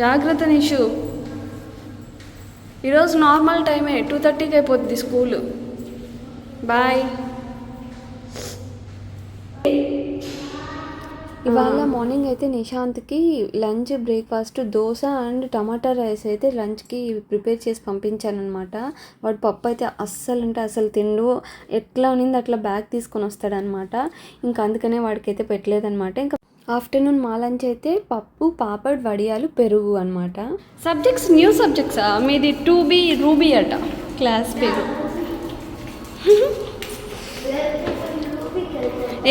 జాగ్రత్త నిషు ఈరోజు నార్మల్ టైమే టూ థర్టీకి అయిపోద్ది స్కూల్. బాయ్. ఇవాళ మార్నింగ్ అయితే నిశాంత్కి lunch breakfast dosa and tomato rice అయితే లంచ్కి ప్రిపేర్ చేసి పంపించానమాట వాడు పప్పు అయితే అస్సలు అంటే అసలు తిండు. ఎట్లా ఉన్నింది అట్లా బ్యాగ్ తీసుకొని వస్తాడనమాట ఇంకా అందుకనే వాడికి అయితే ఇంకా ఆఫ్టర్నూన్ మా లంచ్ అయితే పప్పు పాపడ్ వడియాలు పెరుగు అనమాట సబ్జెక్ట్స్ న్యూ సబ్జెక్ట్సా మీది టూ బి రూబీ అట? క్లాస్ పేరు.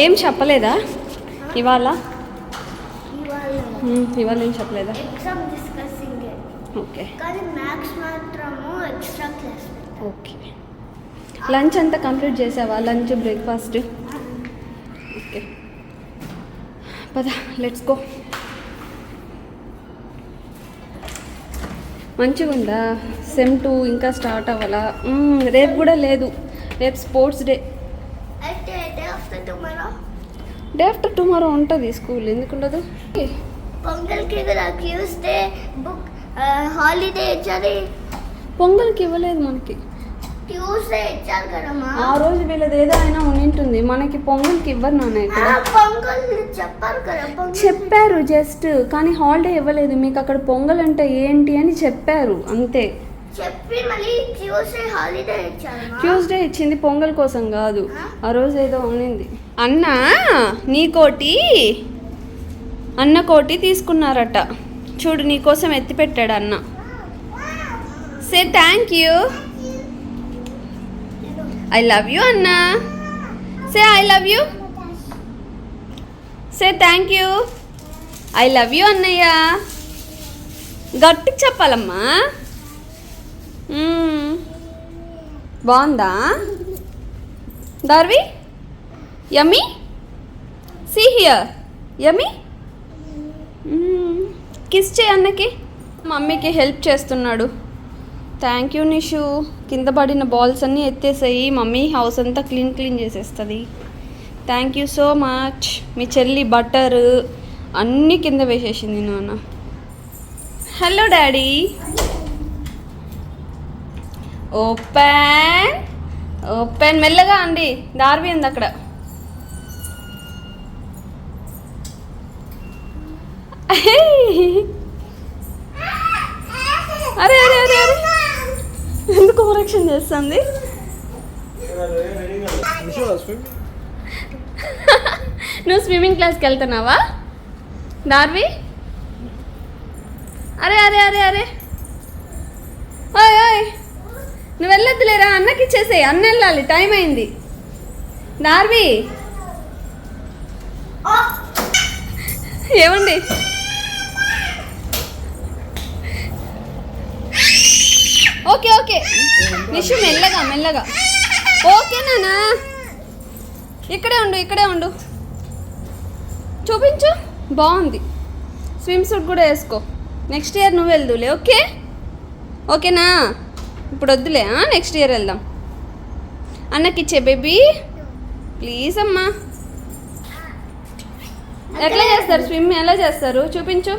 ఏం చెప్పలేదా? ఇవాళ? ఇవాళ. ఏం చెప్పలేదా? ఓకే. ఓకే. లంచ్ అంతా కంప్లీట్ చేసావా? లంచ్ బ్రేక్ఫాస్ట్ పద లెట్స్ గో మంచిగా ఉందా సెమ్ టూ ఇంకా స్టార్ట్ అవ్వాలా? రేపు కూడా లేదు. రేపు sports day day after tomorrow? ఉంటుంది స్కూల్ ఎందుకు ఉండదు పొంగల్కి కదా ట్యూస్డే బుక్ హాలిడే ఇచ్చారు పొంగల్కి ఇవ్వలేదు మనకి. ట్యూస్డే ఇచ్చారు కదమ్మా. ఆ రోజు వీళ్ళది ఏదో అయినా ఉండింటుంది మనకి పొంగల్కి ఇవ్వరు నాన్న ఇక్కడ. పొంగల్ చెప్పారు కదా చెప్పారు జస్ట్ కానీ హాలిడే ఇవ్వలేదు. మీకు అక్కడ పొంగల్ అంటే ఏంటి అని చెప్పారు. అంతే. చెప్పి మళ్ళీ ట్యూస్డే హాలిడే ఇచ్చారు ట్యూస్డే ఇచ్చింది పొంగల్ కోసం కాదు. ఆ? రోజు ఏదో ఉన్నింది. అన్న నీకోటి అన్న కోటి తీసుకున్నారట. చూడు నీకోసం ఎత్తి పెట్టాడు అన్న. Say thank you I love you అన్న say I love you say thank you I love you అన్నయ్య గట్టికి చెప్పాలమ్మా. బాగుందా? Darvi? Yummy see here yummy kiss చేయి అన్నకి. మమ్మీకి హెల్ప్ చేస్తున్నాడు. థ్యాంక్ యూ నిషు కింద పడిన బాల్స్ అన్నీ ఎత్తేసాయి. మమ్మీ హౌస్ అంతా క్లీన్ క్లీన్ చేసేస్తుంది. థ్యాంక్ యూ సో మచ్ మీ చెల్లి బటర్ అన్నీ కింద వేసేసింది నాన్న. హలో డాడీ ఓపెన్ ఓపెన్ మెల్లగా అండి. దార్వి ఉంది అక్కడ. అరే అరే అరే అరే. ఎందుకు కరెక్షన్ చేస్తుంది? నువ్వు స్విమ్మింగ్ క్లాస్కి వెళ్తున్నావా? దార్వి అరే అరే అరే అరే. ఓయ్ ఓయ్. నువ్వు వెళ్ళొద్దులేరా? అన్నకి ఇచ్చేసేయ్. అన్న వెళ్ళాలి. టైం అయింది. దార్వి ఏమండి? Okay okay. నిషు మెల్లగా మెల్లగా. ఓకే నానా. ఇక్కడే ఉండు ఇక్కడే ఉండు. చూపించు. బాగుంది. స్విమ్ సూట్ కూడా వేసుకో. నెక్స్ట్ ఇయర్ నువ్వు వెళ్దులే ఓకే? ఓకేనా ఇప్పుడు వద్దులే నెక్స్ట్ ఇయర్ వెళ్దాం. అన్నకి ఇచ్చే బేబీ. ప్లీజ్ అమ్మా. ఎట్లా చేస్తారు స్విమ్? ఎలా చేస్తారు? చూపించు.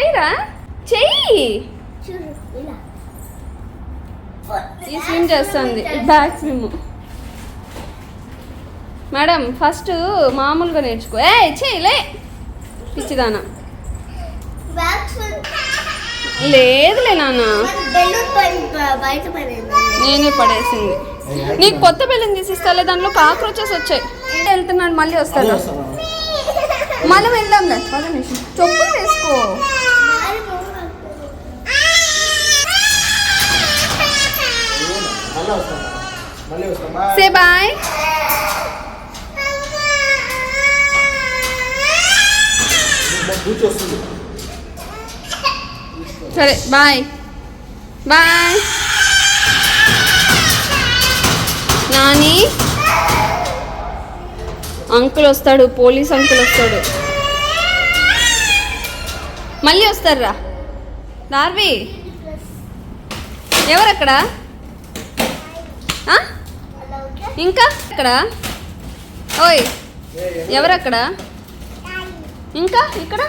ఇలా చెయ్యరా చెయ్యి ఈ స్విమ్ చేస్తుంది బ్యాక్ స్విమ్ మేడం ఫస్ట్ మామూలుగా నేర్చుకో. ఏ చెయ్యలే పిచ్చిదానా. లేదులే నాన్న. నేనే పడేసింది. నీకు కొత్త బెలూన్ తీసిస్తాలే దాంట్లో కాక్రోచెస్ వచ్చాయి. వెళ్తున్నాడు మళ్ళీ వస్తాడు. మళ్ళీ నిమిషం చెప్పులు వేసుకో. సే బాయ్ సరే బాయ్ బాయ్ నాని. అంకుల్ వస్తాడు పోలీస్ అంకుల్ వస్తాడు. మళ్ళీ వస్తారా దార్వి ఎవరక్కడ? ఆ? ఇంకా ఇక్కడ ఓయ్ ఎవరక్కడ? ఇంకా ఇక్కడ?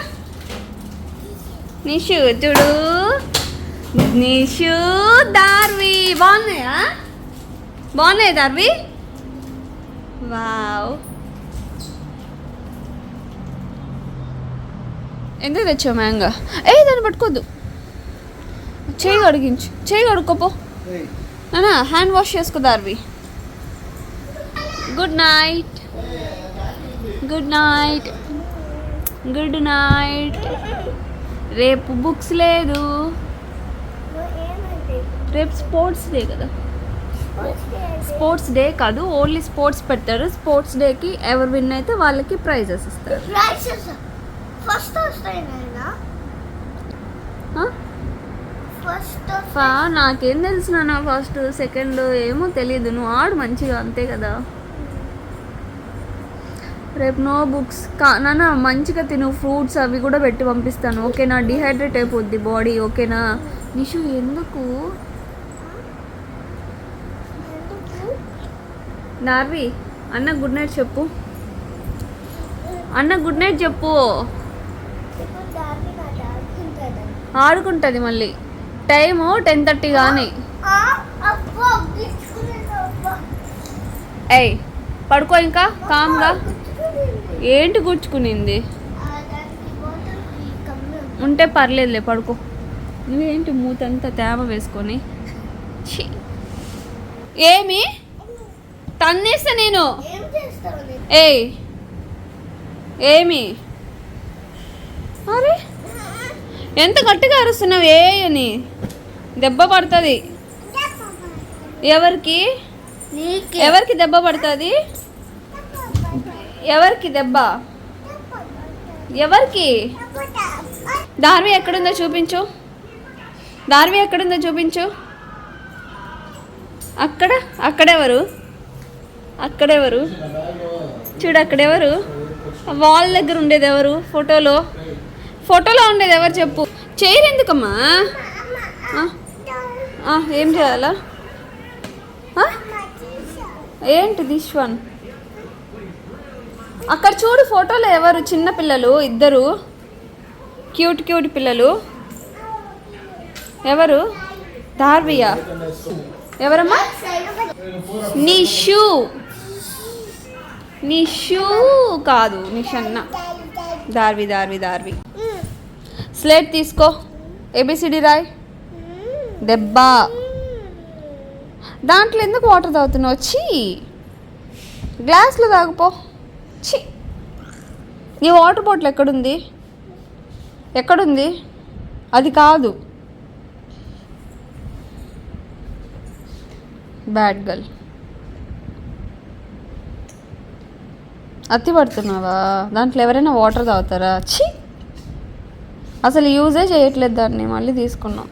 నిషు చూడు. నిషు దార్వి బాగున్నాయా? బాగున్నాయి దార్వి? వావ్. ఎందుకు తెచ్చావు మ్యాంగా? ఏ దాన్ని పట్టుకోద్దు చేయి కడిగించు. చేయి కడుక్కోపో. హ్యాండ్ వాష్ చేసుకో Darvi. Good night good night good night రేపు బుక్స్ లేదు. రేపు స్పోర్ట్స్ డే కదా. స్పోర్ట్స్ డే కాదు ఓన్లీ స్పోర్ట్స్ పెడతారు. స్పోర్ట్స్ డేకి ఎవరు విన్ అయితే వాళ్ళకి ప్రైజెస్ ఇస్తారు. ఫస్ట్ నాకేం తెలుసు నాన్న ఫస్ట్ సెకండ్ ఏమో తెలియదు నువ్వు ఆడు మంచిగా అంతే కదా. రేపు నో బుక్స్ కా నాన్న మంచిగా తిను. ఫ్రూట్స్ అవి కూడా పెట్టి పంపిస్తాను. ఓకేనా? డిహైడ్రేట్ అయిపోద్ది బాడీ ఓకేనా? నిషు ఎందుకు? నార్వి అన్న గుడ్ నైట్ చెప్పు. అన్న గుడ్ నైట్ చెప్పు. ఆడుకుంటుంది మళ్ళీ. టైము టెన్ థర్టీ కానీ ఏయ్ పడుకో ఇంకా కామ్గా ఏంటి గుచ్చుకునింది కమ్మిలో ఉంటే పర్లేదులే పడుకో. నువ్వేంటి మూతంతా తేమ వేసుకొని. ఏమి? తన్నేస్తా నేను. ఏయ్. ఏమి? అరే. ఎంత గట్టిగా అరుస్తున్నావు ఏ అని? దెబ్బ పడుతుంది. ఎవరికి? ఎవరికి దెబ్బ పడుతుంది? ఎవరికి దెబ్బ? ఎవరికి? దార్వి ఎక్కడుందో చూపించు. దార్వి ఎక్కడుందో చూపించు. అక్కడ? అక్కడెవరు? అక్కడెవరు? చూడు అక్కడెవరు? వాల్ దగ్గర ఉండేది ఎవరు? ఫోటోలో? ఫోటోలో ఉండేది ఎవరు చెప్పు. చైర్ ఎందుకమ్మా? ఏం చేయాలా? ఏంటి దిస్ వన్ అక్కడ చూడు ఫోటోలో ఎవరు? చిన్న పిల్లలు ఇద్దరు. క్యూట్ క్యూట్ పిల్లలు. ఎవరు? దార్వియా ఎవరమ్మా? నిషు. నిషు కాదు నిషన్న. దార్వి దార్వి దార్వి స్లేట్ తీసుకో. ఏబిసిడి రాయ్. దెబ్బ. దాంట్లో ఎందుకు వాటర్ తాగుతున్నావు? వచ్చి గ్లాస్లో తాగుపో ఛీ! నీ వాటర్ బాటిల్ ఎక్కడుంది? ఎక్కడుంది? అది కాదు. బ్యాడ్ గర్ల్ అత్తి పడుతున్నావా? దాంట్లో ఎవరైనా వాటర్ తాగుతారా? ఛీ! అసలు యూజే చేయట్లేదు దాన్ని. మళ్ళీ తీసుకున్నాం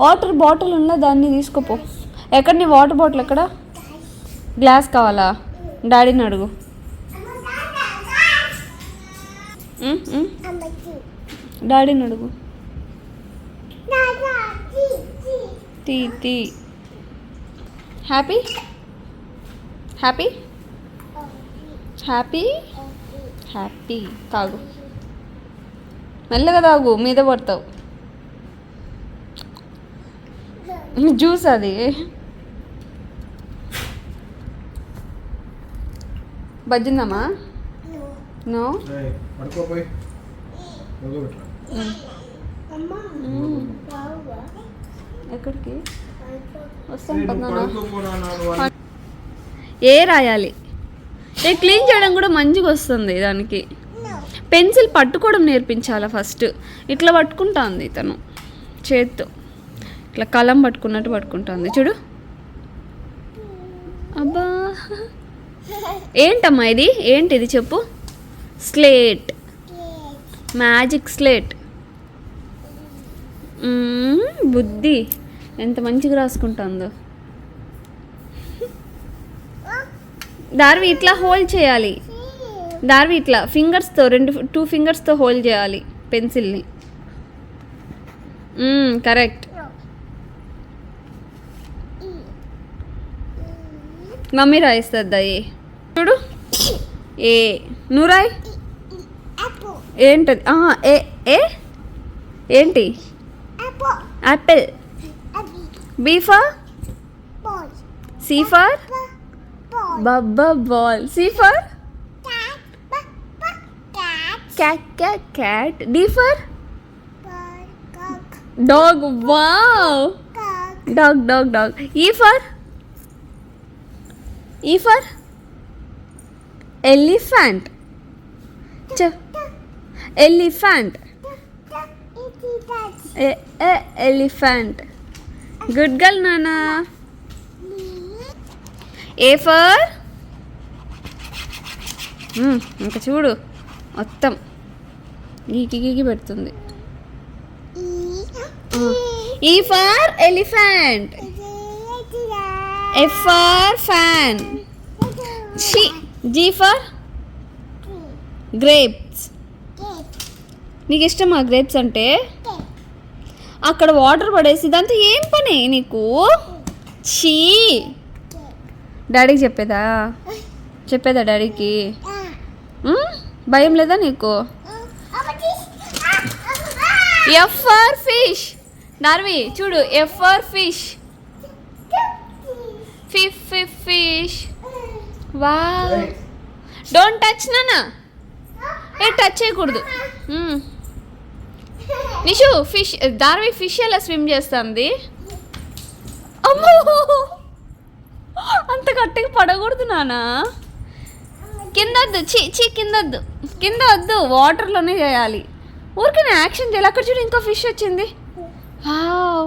వాటర్ బాటిల్ ఉన్న దాన్ని తీసుకోపో. ఎక్కడ నీ వాటర్ బాటిల్ ఎక్కడ? గ్లాస్ కావాలా? డాడీని అడుగు. డాడీని అడుగు. తీ తీ. హ్యాపీ? హ్యాపీ? హ్యాపీ? హ్యాపీ. తాగు. మెల్లగా తాగు మీద పడతావు. జ్యూస్ అది. బజ్జిందమ్మా నో? పడుకోపోయి ఎక్కడికి. ఏ రాయాలి? ఏ క్లీన్ చేయడం కూడా మంచిగా వస్తుంది దానికి. పెన్సిల్ పట్టుకోవడం నేర్పించాలి ఫస్ట్? ఇట్లా పట్టుకుంటుంది తను చేత్తో. ఇట్లా కలం పట్టుకున్నట్టు పట్టుకుంటుంది. చూడు. అబ్బా. ఏంటమ్మా ఇది? ఏంటి ఇది చెప్పు? స్లేట్ మ్యాజిక్ స్లేట్ బుద్ధి. ఎంత మంచిగా రాసుకుంటుందో. దార్వి ఇట్లా హోల్డ్ చేయాలి. దార్వి ఇట్లా ఫింగర్స్తో రెండు టూ ఫింగర్స్తో హోల్డ్ చేయాలి పెన్సిల్ని. కరెక్ట్. మమ్మీ రాయిస్తుంది చూడు. ఏ నూరాయ్? ఏంటది? A A? ఏంటి? Apple Abby. B for C for బబ్బా ball C for cat cat cat D for dog wow dog dog dog E for E for elephant. Elephant. Elephant. Good girl నానా. A for hmm, ఇంకా చూడు. మొత్తం. గీకి గీకి పెడుతుంది. E for elephant F for fan she G for grapes నీకు ఇష్టమా grapes అంటే? అక్కడ వాటర్ పడేసి దాంతో ఏం పని నీకు? చీ డాడీకి చెప్పేదా? చెప్పేదా డాడీకి భయం లేదా నీకు? ఎఫ్ ఫర్ ఫిష్ నార్వి చూడు ఎఫ్ ఫర్ ఫిష్ ఫిఫ్ ఫిఫ్ ఫిష్ వా డోంట్ టచ్ నానా ఏ టచ్ చేయకూడదు. మ్మ్. నిషు ఫిష్ దార్వి ఫిష్ ఎలా స్విమ్ చేస్తుంది? అమ్మో! అంత గట్టిగా పడకూడదు నానా కింద వద్దు చి చి కింద వద్దు కింద వద్దు వాటర్లోనే చేయాలి. ఊరికే యాక్షన్ చేయాలి. అక్కడ చూడు ఇంకో ఫిష్ వచ్చింది. Wow wow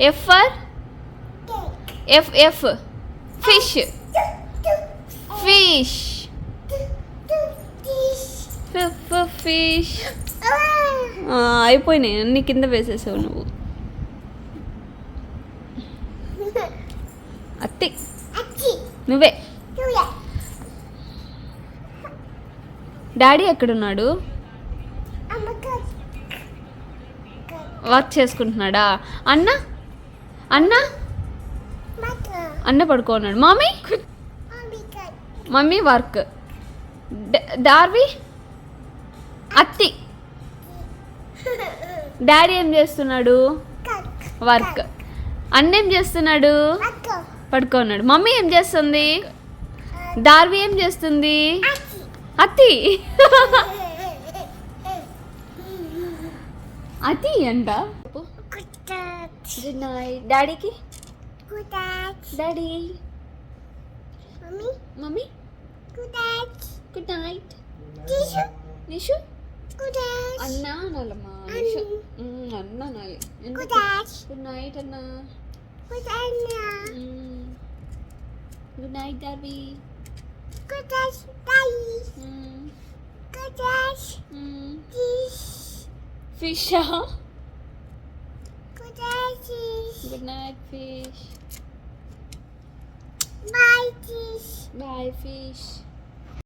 F for F F fish fish fish అయిపోయినాయి. అన్ని కింద వేసేసావు నువ్వు. అత్తి. నువ్వే. డాడీ ఎక్కడున్నాడు? వర్క్ చేసుకుంటున్నాడా? అన్న? అన్న? అన్న పడుకోన్నాడు మమ్మీ మమ్మీ వర్క్. డార్వి? అత్తి. డాడీ ఏం చేస్తున్నాడు? వర్క్. అన్న ఏం చేస్తున్నాడు? పడుకోన్నాడు మమ్మీ ఏం చేస్తుంది? దార్వి ఏం చేస్తుంది? అత్తి. అతి అంట? గుడ్ నైట్ డాడీకి daddy Mommy, mummy good night. Good night Tisha, Nishu good night. అన్న అనాలమ్మా నిషు మ్మ్, అన్న అనాలి Good night. గుడ్ నైట్ అన్న Good night. Nia. Good night Darvi Good night. Bye. Hmm. Good night, fish. Bye, fish. Bye, fish.